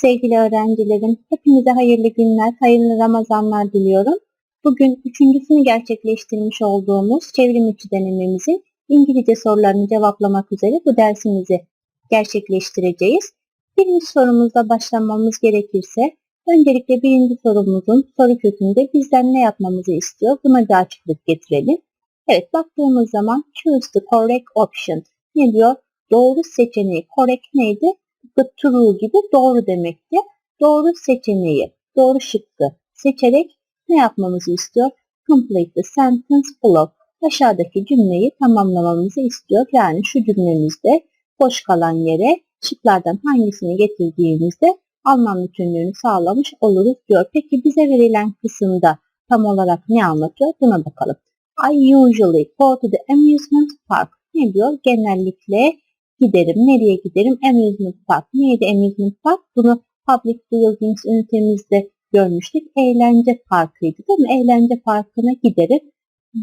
Sevgili öğrencilerim, hepinize hayırlı günler, hayırlı Ramazanlar diliyorum. Bugün üçüncüsünü gerçekleştirmiş olduğumuz çevrim içi denememizin İngilizce sorularını cevaplamak üzere bu dersimizi gerçekleştireceğiz. Birinci sorumuzla başlamamız gerekirse, öncelikle birinci sorumuzun soru kökünde bizden ne yapmamızı istiyor buna bir açıklık getirelim. Evet baktığımız zaman choose the correct option. Ne diyor? Doğru seçeneği. Correct neydi? The true gibi doğru demekti. Doğru seçeneği, doğru şıkkı seçerek ne yapmamızı istiyor? Complete the sentence below. Aşağıdaki cümleyi tamamlamamızı istiyor. Yani şu cümlemizde boş kalan yere şıklardan hangisini getirdiğimizde anlam bütünlüğünü sağlamış oluruz diyor. Peki bize verilen kısımda tam olarak ne anlatıyor? Buna bakalım. I usually go to the amusement park. Ne diyor? Genellikle giderim. Nereye giderim? Amusement park. Neydi amusement park? Bunu public buildings ünitemizde görmüştük. Eğlence parkıydı değil mi? Eğlence parkına giderim.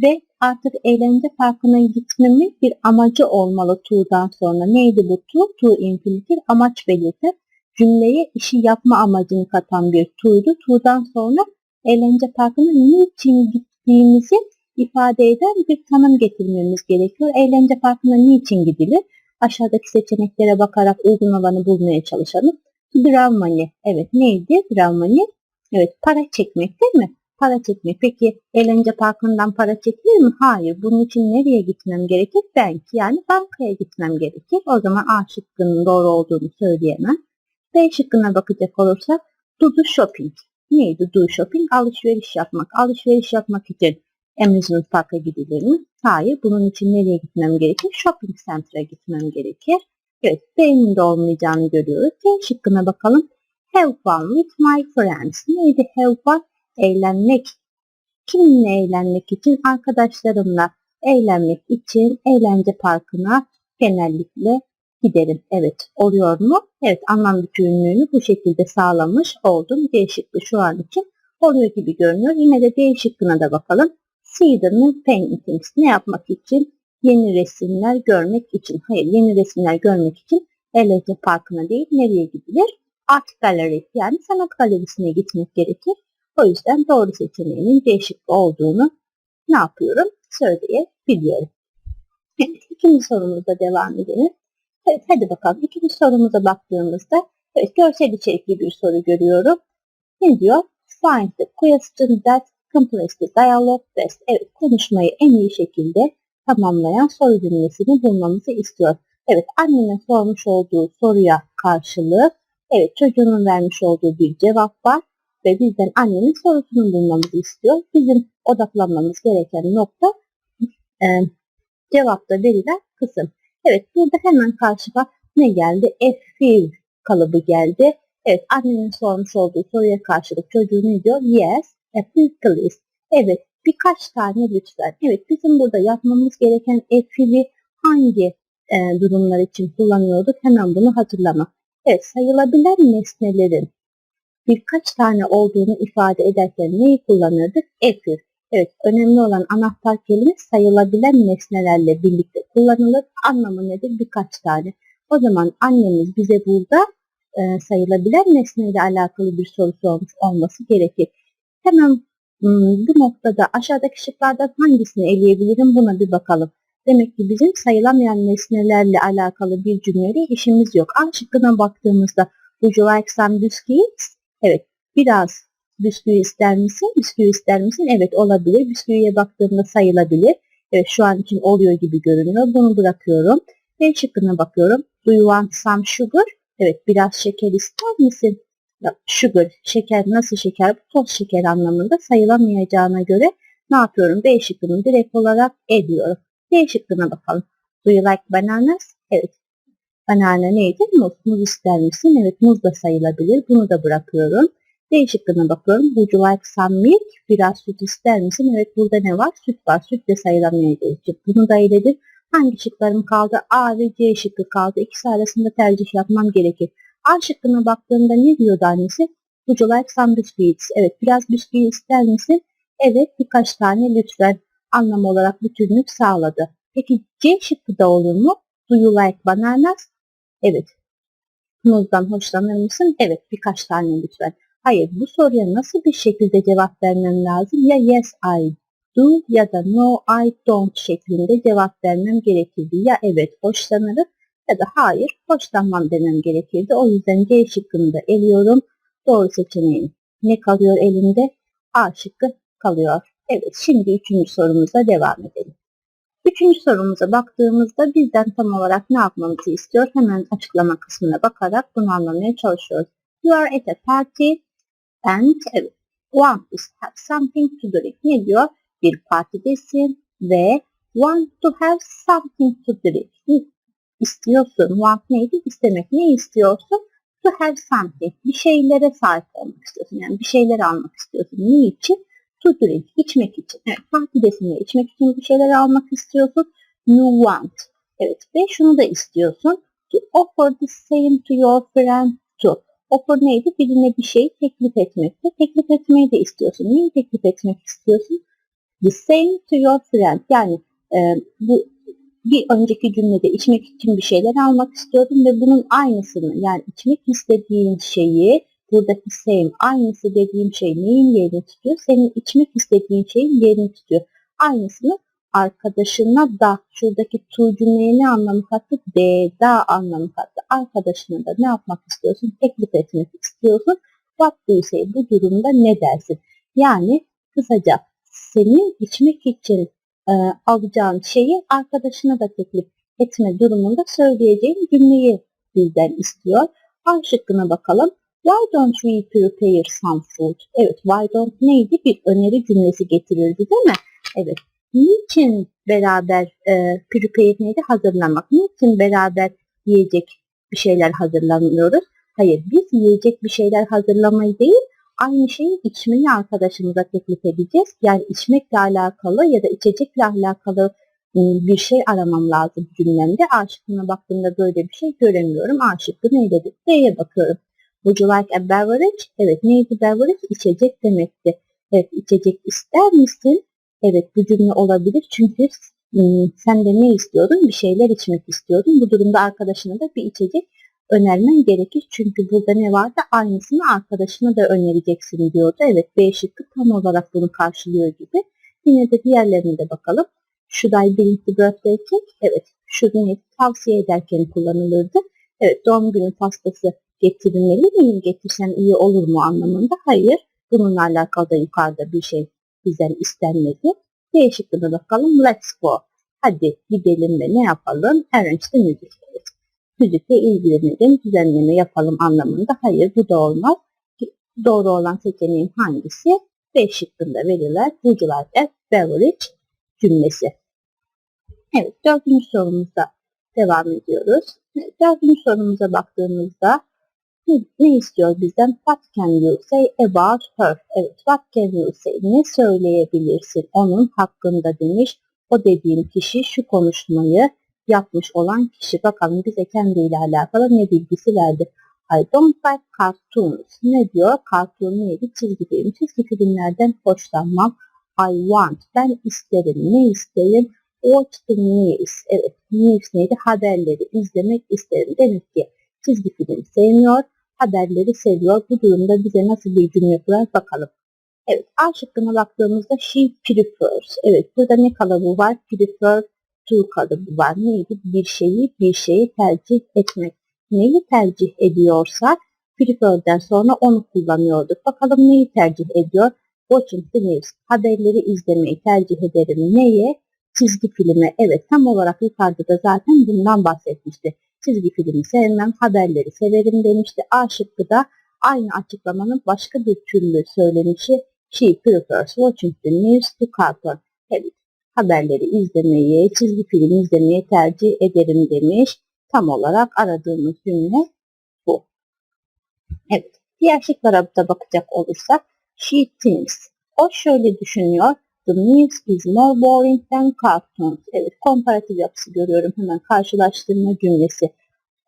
Ve artık eğlence parkına gitmemin bir amacı olmalı to'dan sonra. Neydi bu to? To infinitif amaç belirtir. Cümleye işi yapma amacını katan bir to'ydu. To'dan sonra eğlence parkına niçin gittiğimizi ifade eden bir tanım getirmemiz gerekiyor. Eğlence parkına niçin gidilir? Aşağıdaki seçeneklere bakarak uygun olanı bulmaya çalışalım. Draw money. Evet neydi? Draw money. Evet para çekmek değil mi? Para çekmek. Peki eğlence parkından para çekilir mi? Hayır. Bunun için nereye gitmem gerekir? Bank yani bankaya gitmem gerekir. O zaman A şıkkının doğru olduğunu söyleyemem. B şıkkına bakacak olursak do the shopping. Neydi do shopping? Alışveriş yapmak. Alışveriş yapmak için amusement parka gidilir mi? Hayır. Bunun için nereye gitmem gerekir? Shopping center'a gitmem gerekir. Evet. B'nin de olmayacağını görüyoruz. C şıkkına bakalım. Have fun with my friends. Neydi have fun? Eğlenmek. Kiminle eğlenmek için? Arkadaşlarımla eğlenmek için eğlence parkına genellikle giderim. Evet. Oluyor mu? Evet. Anlam bütünlüğünü bu şekilde sağlamış oldum. D şu an için oluyor gibi görünüyor. Yine de D şıkkına da bakalım. New paintings. Ne yapmak için? Yeni resimler görmek için. Hayır, yeni resimler görmek için eğlence parkına değil, nereye gidilir? Art Gallery yani sanat galerisine gitmek gerekir. O yüzden doğru seçeneğinin değişik olduğunu ne yapıyorum? Söyleyebiliyorum. Evet, ikinci sorumuzda devam edelim. Evet, hadi bakalım. İkinci sorumuza baktığımızda evet, görsel içerikli bir soru görüyorum. Ne diyor? Find the question that completes the dialogue best. Evet, konuşmayı en iyi şekilde tamamlayan soru cümlesini bulmamızı istiyor. Evet, annenin sormuş olduğu soruya karşılığı Evet çocuğunun vermiş olduğu bir cevap var ve bizden annenin sorusunu bulmamızı istiyor. Bizim odaklanmamız gereken nokta e, cevapta verilen kısım. Evet burada hemen karşıma ne geldi? F kalıbı geldi. Evet annenin sormuş olduğu soruya karşılık çocuğu diyor? Yes, a few please. Evet birkaç tane lütfen. Evet bizim burada yapmamız gereken F'i hangi e, durumlar için kullanıyorduk? Hemen bunu hatırlamak. Evet, sayılabilen nesnelerin birkaç tane olduğunu ifade ederken neyi kullanırdık? Efir. Evet, önemli olan anahtar kelime sayılabilen nesnelerle birlikte kullanılır. Anlamı nedir? Birkaç tane. O zaman annemiz bize burada e, sayılabilen nesneyle alakalı bir soru sormuş olması gerekir. Hemen bu noktada aşağıdaki şıklardan hangisini eleyebilirim buna bir bakalım. Demek ki bizim sayılamayan nesnelerle alakalı bir cümleyle işimiz yok. A şıkkına baktığımızda Would you like some biscuits? Evet. Biraz bisküvi ister misin? Bisküvi ister misin? Evet olabilir. Bisküviye baktığımda sayılabilir. Evet şu an için oluyor gibi görünüyor. Bunu bırakıyorum. B şıkkına bakıyorum. Do you want some sugar? Evet biraz şeker ister misin? Sugar, şeker nasıl şeker? Bu toz şeker anlamında sayılamayacağına göre ne yapıyorum? B şıkkını direkt olarak ediyorum. D şıkkına bakalım. Do you like bananas? Evet. Banana neydi? Muz. Muz ister misin? Evet muz da sayılabilir. Bunu da bırakıyorum. D şıkkına bakıyorum. Would you like some milk? Biraz süt ister misin? Evet burada ne var? Süt var. Süt de sayılamayacak. Bunu da eledim. Hangi şıklarım kaldı? A ve C şıkkı kaldı. İkisi arasında tercih yapmam gerekir. A şıkkına baktığımda ne diyordu annesi? Would you like some biscuits? Evet biraz bisküvi ister misin? Evet birkaç tane lütfen anlam olarak bütünlük sağladı. Peki C şıkkı da olur mu? Do you like bananas? Evet. Muzdan hoşlanır mısın? Evet birkaç tane lütfen. Hayır bu soruya nasıl bir şekilde cevap vermem lazım? Ya yes I do ya da no I don't şeklinde cevap vermem gerekirdi. Ya evet hoşlanırım ya da hayır hoşlanmam demem gerekirdi. O yüzden C şıkkını da eliyorum. Doğru seçeneğim. Ne kalıyor elimde? A şıkkı kalıyor. Evet şimdi üçüncü sorumuza devam edelim. Üçüncü sorumuza baktığımızda bizden tam olarak ne yapmamızı istiyor? Hemen açıklama kısmına bakarak bunu anlamaya çalışıyoruz. You are at a party and want to have something to drink. Ne diyor? Bir partidesin ve want to have something to drink. İstiyorsun. Want neydi? İstemek. Ne istiyorsun? To have something. Bir şeylere sahip olmak istiyorsun. Yani bir şeyler almak istiyorsun. Ne için? To drink. içmek için. Evet, partidesin ve içmek için bir şeyler almak istiyorsun. You want. Evet ve şunu da istiyorsun. To offer the same to your friend to. Offer neydi? Birine bir şey teklif etmekti. Teklif etmeyi de istiyorsun. Neyi teklif etmek istiyorsun? The same to your friend. Yani e, bu bir önceki cümlede içmek için bir şeyler almak istiyordum ve bunun aynısını yani içmek istediğin şeyi buradaki same aynısı dediğim şey neyin yerini tutuyor? Senin içmek istediğin şeyin yerini tutuyor. Aynısını arkadaşına da şuradaki to cümleye ne anlamı kattı? De, da anlamı kattı. Arkadaşına da ne yapmak istiyorsun? Teklif etmek istiyorsun. You say? Bu durumda ne dersin? Yani kısaca senin içmek için e, alacağın şeyi arkadaşına da teklif etme durumunda söyleyeceğin cümleyi bizden istiyor. A şıkkına bakalım. Why don't we prepare some food? Evet, why don't neydi? Bir öneri cümlesi getirildi değil mi? Evet. Niçin beraber e, prepare neydi? Hazırlamak. Niçin beraber yiyecek bir şeyler hazırlamıyoruz? Hayır, biz yiyecek bir şeyler hazırlamayı değil, aynı şeyi içmeyi arkadaşımıza teklif edeceğiz. Yani içmekle alakalı ya da içecekle alakalı bir şey aramam lazım cümlemde. A şıkkına baktığımda böyle bir şey göremiyorum. A şıkkı neydi? D'ye bakıyorum. Would you like a beverage? Evet neydi beverage? İçecek demekti. Evet içecek ister misin? Evet bu cümle olabilir. Çünkü sen de ne istiyordun? Bir şeyler içmek istiyordun. Bu durumda arkadaşına da bir içecek önermen gerekir. Çünkü burada ne vardı? Aynısını arkadaşına da önereceksin diyordu. Evet B şıkkı tam olarak bunu karşılıyor gibi. Yine de diğerlerine de bakalım. Should I bring the birthday cake? Evet. Should ne tavsiye ederken kullanılırdı. Evet doğum günü pastası getirilmeli miyim? Getirsem iyi olur mu anlamında? Hayır. Bununla alakalı da yukarıda bir şey bizden istenmedi. D şıkkına bakalım. Let's go. Hadi gidelim ve ne yapalım? Arrange the music müzikle ilgilenelim, düzenleme yapalım anlamında. Hayır bu da olmaz. Doğru olan seçeneğin hangisi? B şıkkında verilen would you like a beverage cümlesi. Evet dördüncü sorumuzda devam ediyoruz. Dördüncü sorumuza baktığımızda ne, ne istiyor bizden? What can you say about her? Evet, what can you say? Ne söyleyebilirsin onun hakkında demiş. O dediğim kişi şu konuşmayı yapmış olan kişi. Bakalım bize kendiyle alakalı ne bilgisi verdi. I don't like cartoons. Ne diyor? Cartoon neydi? Çizgi film. Çizgi filmlerden hoşlanmam. I want. Ben isterim. Ne isterim? Watch the news. Evet. News neydi? Haberleri izlemek isterim. Demek ki çizgi film sevmiyor. Haberleri seviyor. Bu durumda bize nasıl bir cümle kurar bakalım. Evet. A şıkkına baktığımızda she prefers. Evet. Burada ne kalıbı var? Prefer to kalıbı var. Neydi? Bir şeyi bir şeyi tercih etmek. Neyi tercih ediyorsak prefer'den sonra onu kullanıyorduk. Bakalım neyi tercih ediyor? Watching the news. Haberleri izlemeyi tercih ederim. Neye? Çizgi filme. Evet tam olarak yukarıda da zaten bundan bahsetmişti. Çizgi filmi sevmem, haberleri severim demişti. A şıkkı da aynı açıklamanın başka bir türlü söylenişi she prefers watching the news to cartoon. Evet haberleri izlemeyi, çizgi film izlemeyi tercih ederim demiş. Tam olarak aradığımız cümle bu. Evet. Diğer şıklara da bakacak olursak she thinks. O şöyle düşünüyor. The news is more boring than cartoons. Evet, komparatif yapısı görüyorum. Hemen karşılaştırma cümlesi.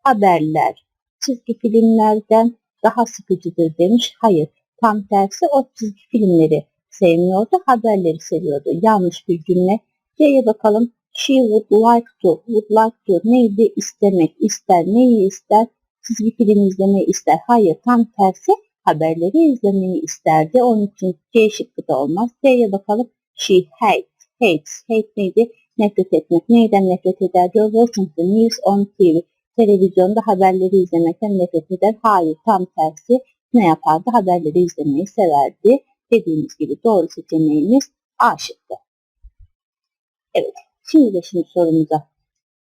Haberler çizgi filmlerden daha sıkıcıdır demiş. Hayır, tam tersi o çizgi filmleri sevmiyordu, haberleri seviyordu. Yanlış bir cümle. C'ye bakalım. She would like to, would like to neydi? İstemek, ister, neyi ister? çizgi film izlemeyi ister. Hayır tam tersi haberleri izlemeyi isterdi. Onun için C şıkkı da olmaz. D'ye bakalım. She hate. Hates. Hate neydi? Nefret etmek. Neyden nefret eder diyor. Watching the news on TV. Televizyonda haberleri izlemekten nefret eder. Hayır tam tersi ne yapardı? Haberleri izlemeyi severdi. Dediğimiz gibi doğru seçeneğimiz A şıkkı. Evet. Şimdi beşinci sorumuza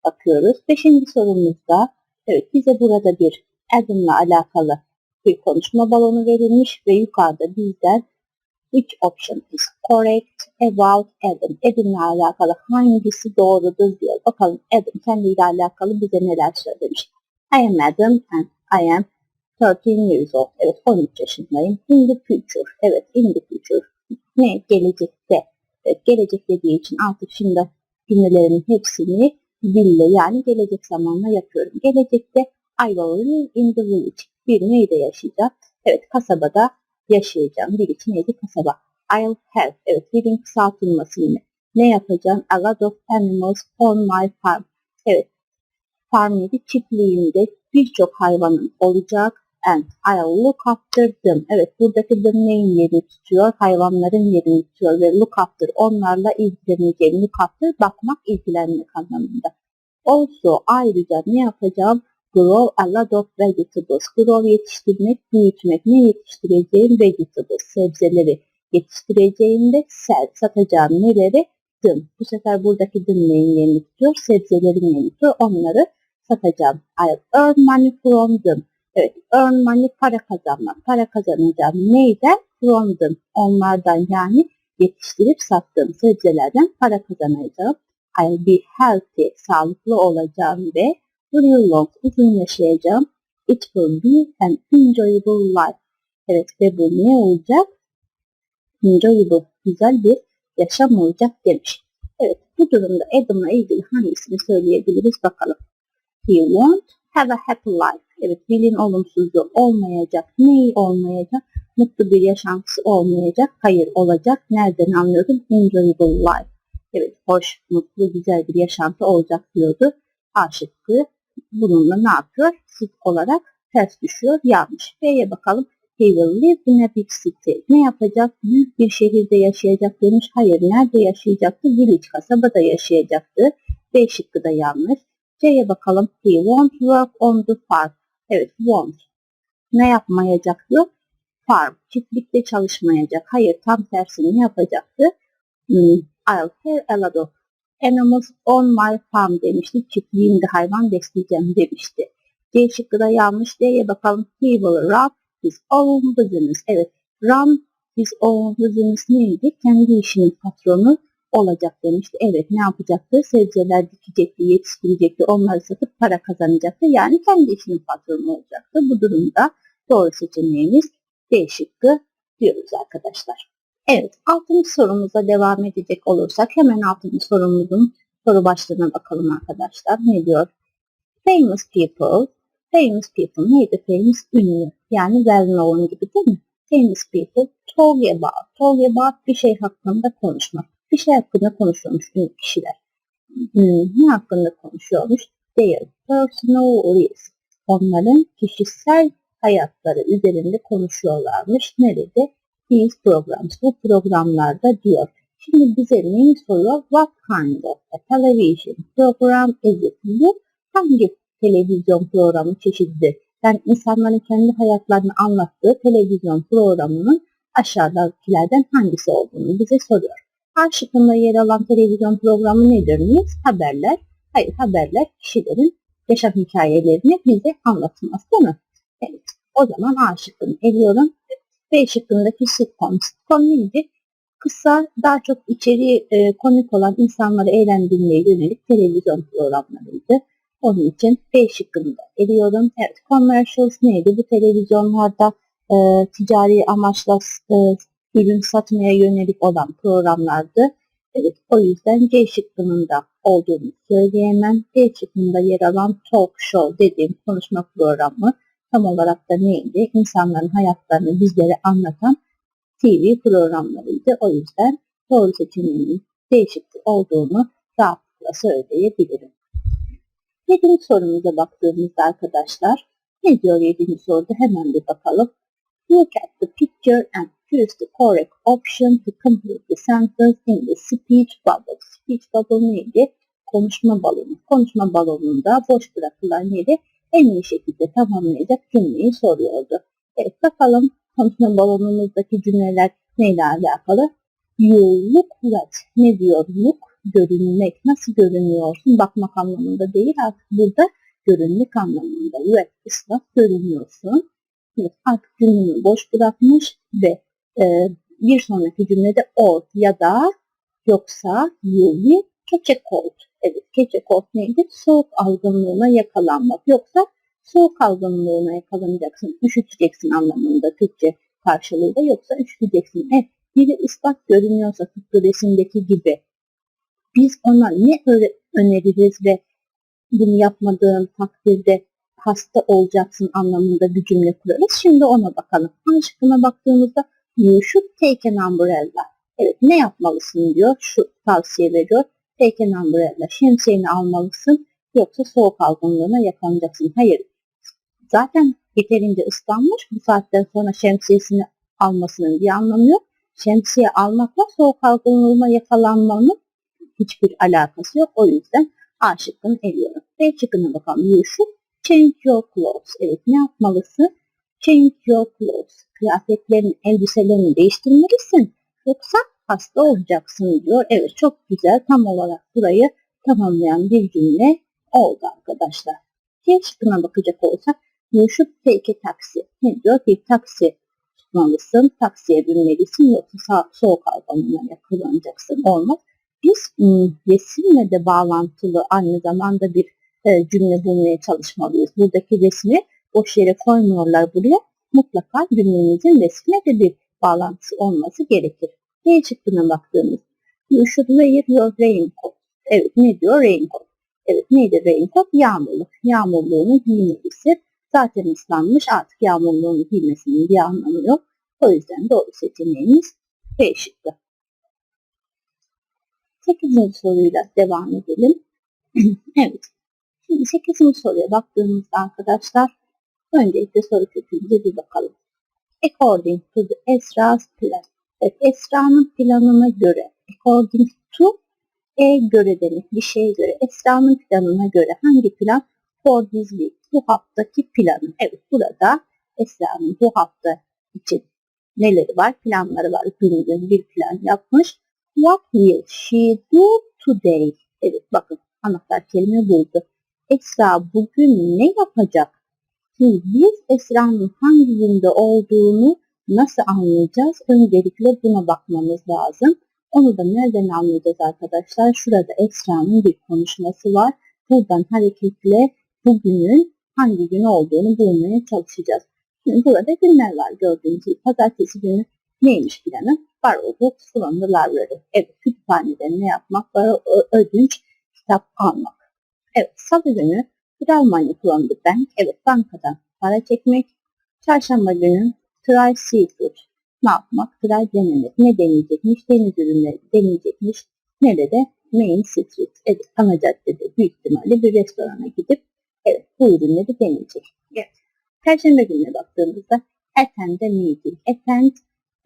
bakıyoruz. Beşinci sorumuzda evet bize burada bir Adam'la alakalı bir konuşma balonu verilmiş ve yukarıda bizden which option is correct about Adam? Adam'la alakalı hangisi doğrudur diyor. Bakalım Adam kendiyle alakalı bize neler söylemiş. I am Adam and I am 13 years old. Evet 13 yaşındayım. In the future. Evet in the future. Ne? Gelecekte. Evet, gelecek dediği için artık şimdi cümlelerimin hepsini dille yani gelecek zamanla yapıyorum. Gelecekte I will live in the village. Bir neyde yaşayacağım? Evet kasabada yaşayacağım. Bir için neydi? Kasaba. I'll have. Evet living kısaltılması yine. Ne yapacağım? A lot of animals on my farm. Evet farm neydi? Çiftliğimde birçok hayvanım olacak and I'll look after them. Evet buradaki them neyin yerini tutuyor? Hayvanların yerini tutuyor ve look after onlarla ilgileneceğim. Look after bakmak, ilgilenmek anlamında. Also ayrıca ne yapacağım? Grow a lot of vegetables. Grow yetiştirmek, büyütmek. Ne yetiştireceğim? Vegetables, sebzeleri yetiştireceğim de sell, satacağım neleri? Dım. Bu sefer buradaki dım neyin yerini tutuyor? Sebzelerin yerini tutuyor. Onları satacağım. I'll earn money from them. Evet, earn money para kazanmak. Para kazanacağım. Neyden? From them. Onlardan yani yetiştirip sattığım sebzelerden para kazanacağım. I'll be healthy. Sağlıklı olacağım ve live long. Uzun yaşayacağım. It will be an enjoyable life. Evet ve bu ne olacak? Enjoyable. Güzel bir yaşam olacak demiş. Evet bu durumda Adam'la ilgili hangisini söyleyebiliriz bakalım. He won't have a happy life. Evet, Will'in olumsuzluğu olmayacak. Neyi olmayacak? Mutlu bir yaşantısı olmayacak. Hayır olacak. Nereden anlıyordum? Enjoyable life. Evet, hoş, mutlu, güzel bir yaşantı olacak diyordu. A şıkkı bununla ne yapıyor? Sık olarak ters düşüyor. Yanlış. B'ye bakalım. He will live in a big city. Ne yapacak? Büyük bir şehirde yaşayacak demiş. Hayır, nerede yaşayacaktı? Village, kasabada yaşayacaktı. B şıkkı da yanlış. C'ye bakalım. He won't work on the farm. Evet, won't. Ne yapmayacak diyor? Farm. Çiftlikte çalışmayacak. Hayır, tam tersini yapacaktı? Hmm, I'll have a lot of animals on my farm demişti. Çiftliğimde hayvan besleyeceğim demişti. C şıkkı da yanlış. D'ye bakalım. He will run his own business. Evet, run his own business neydi? Kendi işinin patronu olacak demişti. Evet ne yapacaktı? Sebzeler dikecekti, yetiştirecekti, onları satıp para kazanacaktı. Yani kendi işinin patronu olacaktı. Bu durumda doğru seçeneğimiz D şıkkı diyoruz arkadaşlar. Evet altıncı sorumuza devam edecek olursak hemen altıncı sorumuzun soru başlığına bakalım arkadaşlar. Ne diyor? Famous people. Famous people neydi? Famous ünlü. Yani well known gibi değil mi? Famous people talk about. Talk about bir şey hakkında konuşmak bir şey hakkında konuşuyormuş ünlü kişiler. Hmm, ne hakkında konuşuyormuş? Their personal lives. Onların kişisel hayatları üzerinde konuşuyorlarmış. Nerede? These programs. Bu programlarda diyor. Şimdi bize neyi soruyor? What kind of a television program is it? Bu hangi televizyon programı çeşididir? Yani insanların kendi hayatlarını anlattığı televizyon programının aşağıdakilerden hangisi olduğunu bize soruyor. A yer alan televizyon programı nedir miyiz? Haberler. Hayır haberler kişilerin yaşam hikayelerini bize anlatmaz değil mi? Evet. O zaman A şıkkını eliyorum. B şıkkındaki sitcom. Sitcom neydi? Kısa, daha çok içeriği e, komik olan insanları eğlendirmeye yönelik televizyon programlarıydı. Onun için B şıkkını da eliyorum. Evet, commercials neydi? Bu televizyonlarda e, ticari amaçla e, ürün satmaya yönelik olan programlardı. Evet, o yüzden C şıkkının da olduğunu söyleyemem. D şıkkında yer alan talk show dediğim konuşma programı tam olarak da neydi? İnsanların hayatlarını bizlere anlatan TV programlarıydı. O yüzden doğru seçeneğinin D şıkkı olduğunu rahatlıkla söyleyebilirim. Yedinci sorumuza baktığımızda arkadaşlar Ne diyor yedinci soruda hemen bir bakalım. Look at the picture and choose the correct option to complete the sentence in the speech bubble. Speech bubble neydi? Konuşma balonu. Konuşma balonunda boş bırakılan yeri en iyi şekilde tamamlayacak cümleyi soruyordu. Evet bakalım konuşma balonumuzdaki cümleler neyle alakalı? You look what? Ne diyor look? Görünmek. Nasıl görünüyorsun? Bakmak anlamında değil artık burada görünmek anlamında. Evet ıslak görünüyorsun. Evet, artık cümleyi boş bırakmış ve e, bir sonraki cümlede or ya da yoksa catch a cold. Evet a cold neydi? Soğuk algınlığına yakalanmak. Yoksa soğuk algınlığına yakalanacaksın, üşüteceksin anlamında Türkçe karşılığıyla yoksa üşüteceksin. E, biri ıslak görünüyorsa tıpkı resimdeki gibi biz ona ne öneririz ve bunu yapmadığın takdirde hasta olacaksın anlamında bir cümle kurarız. Şimdi ona bakalım. A şıkkına baktığımızda you should take an umbrella. Evet ne yapmalısın diyor. Şu tavsiye veriyor. Take an umbrella. Şemsiyeni almalısın yoksa soğuk algınlığına yakalanacaksın. Hayır. Zaten yeterince ıslanmış. Bu saatten sonra şemsiyesini almasının bir anlamı yok. Şemsiye almakla soğuk algınlığına yakalanmanın hiçbir alakası yok. O yüzden A şıkkını eliyorum. B şıkkına bakalım. You should change your clothes. Evet ne yapmalısın? Change your clothes. Kıyafetlerini, elbiselerini değiştirmelisin. Yoksa hasta olacaksın diyor. Evet çok güzel. Tam olarak burayı tamamlayan bir cümle oldu arkadaşlar. C şıkkına bakacak olsak You should take a taxi. Ne diyor? Bir taksi tutmalısın. Taksiye binmelisin. Yoksa soğuk algınlığına yakalanacaksın. Olmaz. Biz ım, resimle de bağlantılı aynı zamanda bir e, cümle bulmaya çalışmalıyız. Buradaki resmi boş yere koymuyorlar buraya. Mutlaka cümlemizin resmine de bir bağlantısı olması gerekir. D şıkkına baktığımız You should wear your raincoat. Evet ne diyor? Raincoat. Evet neydi raincoat? Yağmurluk. Yağmurluğunu giymelisin. Zaten ıslanmış artık yağmurluğunu giymesinin bir anlamı yok. O yüzden doğru seçeneğimiz B şıkkı. 8. soruyla devam edelim. evet. Şimdi 8. soruya baktığımızda arkadaşlar öncelikle soru kökümüze bir bakalım. According to the Esra's plan. Evet, Esra'nın planına göre according to e göre demek bir şeye göre Esra'nın planına göre hangi plan for this week bu haftaki planı. Evet burada Esra'nın bu hafta için neleri var? Planları var. Gün gün bir plan yapmış. What will she do today? Evet bakın anahtar kelime burada. Esra bugün ne yapacak? Şimdi biz Esra'nın hangi günde olduğunu nasıl anlayacağız? Öncelikle buna bakmamız lazım. Onu da nereden anlayacağız arkadaşlar? Şurada Esra'nın bir konuşması var. Buradan hareketle bugünün hangi gün olduğunu bulmaya çalışacağız. Şimdi burada günler var gördüğünüz gibi. Pazartesi günü neymiş planı? From the library. Evet, kütüphaneden ne yapmak? Borrow, ödünç kitap almak. Evet, salı günü money from the bank. Evet, bankadan para çekmek. Çarşamba günü try seafood. Ne yapmak? Try denemek. Ne deneyecekmiş? Deniz ürünleri deneyecekmiş. Nerede? Main Street. Evet, ana caddede büyük ihtimalle bir restorana gidip evet, bu ürünleri deneyecek. Evet. Perşembe gününe baktığımızda attend a meeting. Attend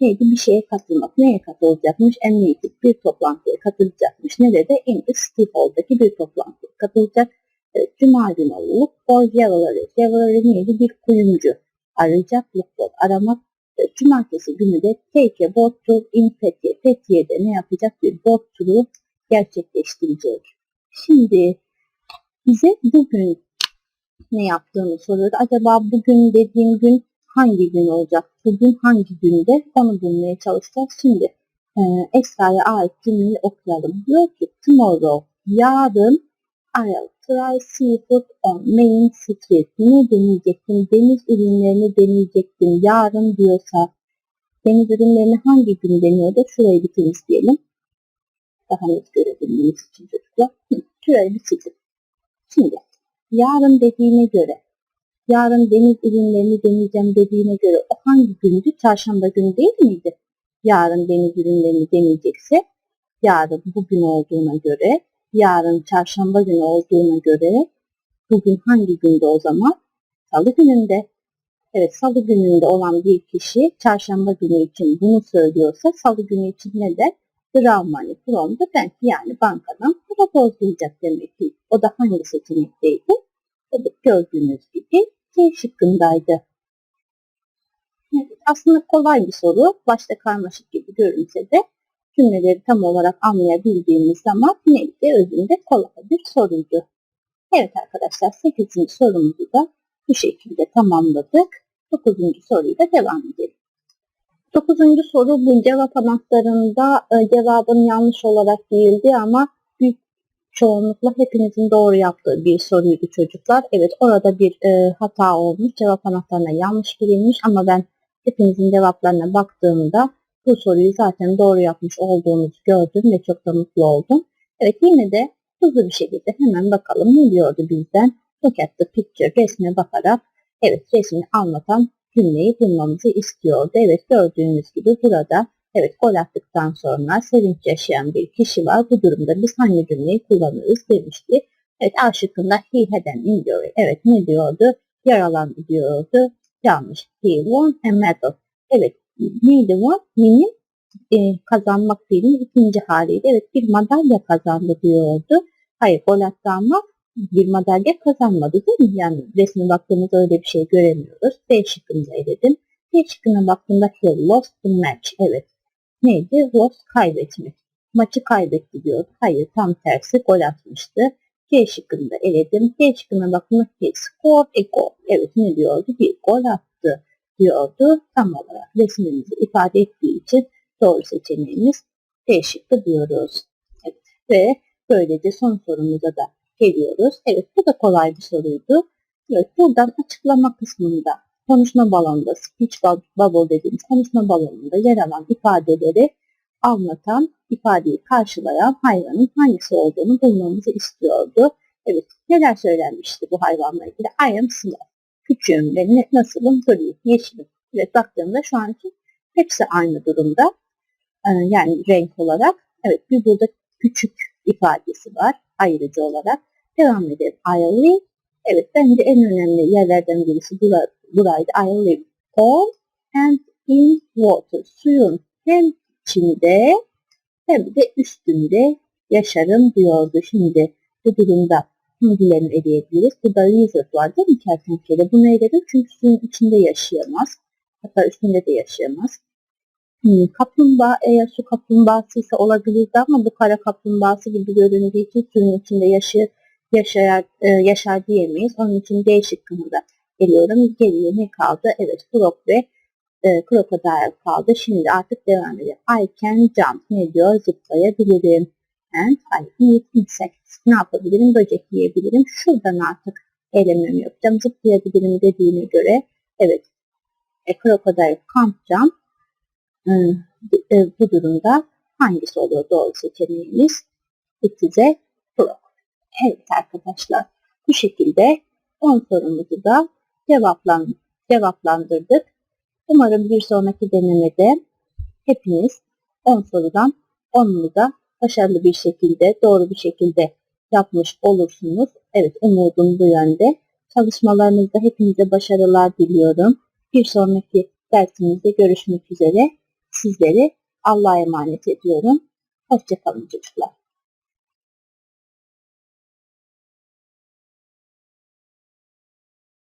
neydi? Bir şeye katılmak. Neye katılacakmış? A meeting. Bir toplantıya katılacakmış. Nerede? In the City Hall'daki bir toplantıya katılacak. Evet, Cuma günü olup for Jewelry. Jewelry neydi? Bir kuyumcu. Arayacak. Look for. Aramak. Evet, Cumartesi günü de take a boat tour in Fethiye. Ne yapacak? Bir boat turu gerçekleştirecek. Şimdi bize bugün ne yaptığını soruyordu. Acaba bugün dediğim gün hangi gün olacak? Bugün hangi günde? Onu bulmaya çalışacağız. Şimdi e, Esra'ya ait cümleyi okuyalım. Diyor ki tomorrow, yarın I'll try seafood Main Street. Ne deneyecektim? Deniz ürünlerini deneyecektim. Yarın diyorsa deniz ürünlerini hangi gün deniyordu? Şurayı bir temizleyelim. Daha net görebilmemiz için çocuklar. Şurayı bir. Şimdi yarın dediğine göre, yarın deniz ürünlerini deneyeceğim dediğine göre o hangi gündü? Çarşamba günü değil miydi? Yarın deniz ürünlerini deneyecekse, yarın bugün olduğuna göre, yarın çarşamba günü olduğuna göre, bugün hangi günde o zaman? salı gününde. Evet salı gününde olan bir kişi çarşamba günü için bunu söylüyorsa salı günü için ne der? Draw money from the bank yani bankadan para bozulacak demek ki. O da hangi seçenekteydi? Evet gördüğünüz gibi C şıkkındaydı. Evet, aslında kolay bir soru. Başta karmaşık gibi görünse de cümleleri tam olarak anlayabildiğimiz zaman neydi? Özünde kolay bir soruydu. Evet arkadaşlar 8. sorumuzu da bu şekilde tamamladık. 9. soruyla devam edelim. 9. soru bu cevap anahtarında e, cevabın yanlış olarak değildi ama büyük çoğunlukla hepinizin doğru yaptığı bir soruydu çocuklar. Evet orada bir e, hata olmuş. Cevap anahtarına yanlış girilmiş ama ben hepinizin cevaplarına baktığımda bu soruyu zaten doğru yapmış olduğunuzu gördüm ve çok da mutlu oldum. Evet yine de hızlı bir şekilde hemen bakalım ne diyordu bizden. Look at the picture resme bakarak evet resmini anlatan cümleyi bulmamızı istiyordu. Evet gördüğünüz gibi burada evet gol attıktan sonra sevinç yaşayan bir kişi var. Bu durumda biz hangi cümleyi kullanırız demişti. Evet A şıkkında he had an injury. Evet ne diyordu? Yaralandı diyordu. Yanlış. He won a medal. Evet neydi won? Win'in e, kazanmak fiilinin ikinci haliydi. Evet bir madalya kazandı diyordu. Hayır gol attı ama bir madalya kazanmadı değil mi? Yani resme baktığımızda öyle bir şey göremiyoruz. B şıkkında eledim. B şıkkına baktığımda he lost the match. Evet. Neydi? Lost kaybetmek. Maçı kaybetti diyordu. Hayır tam tersi gol atmıştı. C şıkkında eledim. D şıkkına baktığımda he scored a goal. Evet ne diyordu? Bir gol attı diyordu. Tam olarak resmimizi ifade ettiği için doğru seçeneğimiz D şıkkı diyoruz. Evet. Ve böylece son sorumuza da geliyoruz. Evet bu da kolay bir soruydu. Evet buradan açıklama kısmında konuşma balonunda speech bubble dediğimiz konuşma balonunda yer alan ifadeleri anlatan, ifadeyi karşılayan hayvanın hangisi olduğunu bulmamızı istiyordu. Evet neler söylenmişti bu hayvanla ilgili? I am small. Küçüğüm ve ne, nasılım? Gri, yeşilim. Evet baktığımda şu an için hepsi aynı durumda. Ee, yani renk olarak. Evet bir burada küçük ifadesi var ayrıcı olarak. Devam edelim. I live. Evet bence en önemli yerlerden birisi bura, buraydı. I live on and in water. Suyun hem içinde hem de üstünde yaşarım diyordu. Şimdi bu durumda hangilerini eleyebiliriz? Burada lizard var değil mi kertenkele? Bunu eledim çünkü suyun içinde yaşayamaz. Hatta üstünde de yaşayamaz. Hmm, kaplumbağa eğer su kaplumbağası ise olabilirdi ama bu kara kaplumbağası gibi göründüğü için suyun içinde yaşı, yaşar, e, yaşar diyemeyiz. Onun için D şıkkını da geliyorum. Geriye ne kaldı? Evet frog ve e, crocodile kaldı. Şimdi artık devam edelim. I can jump. Ne diyor? Zıplayabilirim. And I eat insects. Ne yapabilirim? Böcek yiyebilirim. Şuradan artık elememi yapacağım. Zıplayabilirim dediğine göre evet e, crocodile can't jump e, bu durumda hangisi oluyor doğru seçeneğimiz? A frog. Evet arkadaşlar bu şekilde 10 sorumuzu da cevaplan, cevaplandırdık. Umarım bir sonraki denemede hepiniz 10 sorudan 10'unu da başarılı bir şekilde, doğru bir şekilde yapmış olursunuz. Evet umudum bu yönde. Çalışmalarınızda hepinize başarılar diliyorum. Bir sonraki dersimizde görüşmek üzere. Sizleri Allah'a emanet ediyorum. Hoşçakalın çocuklar.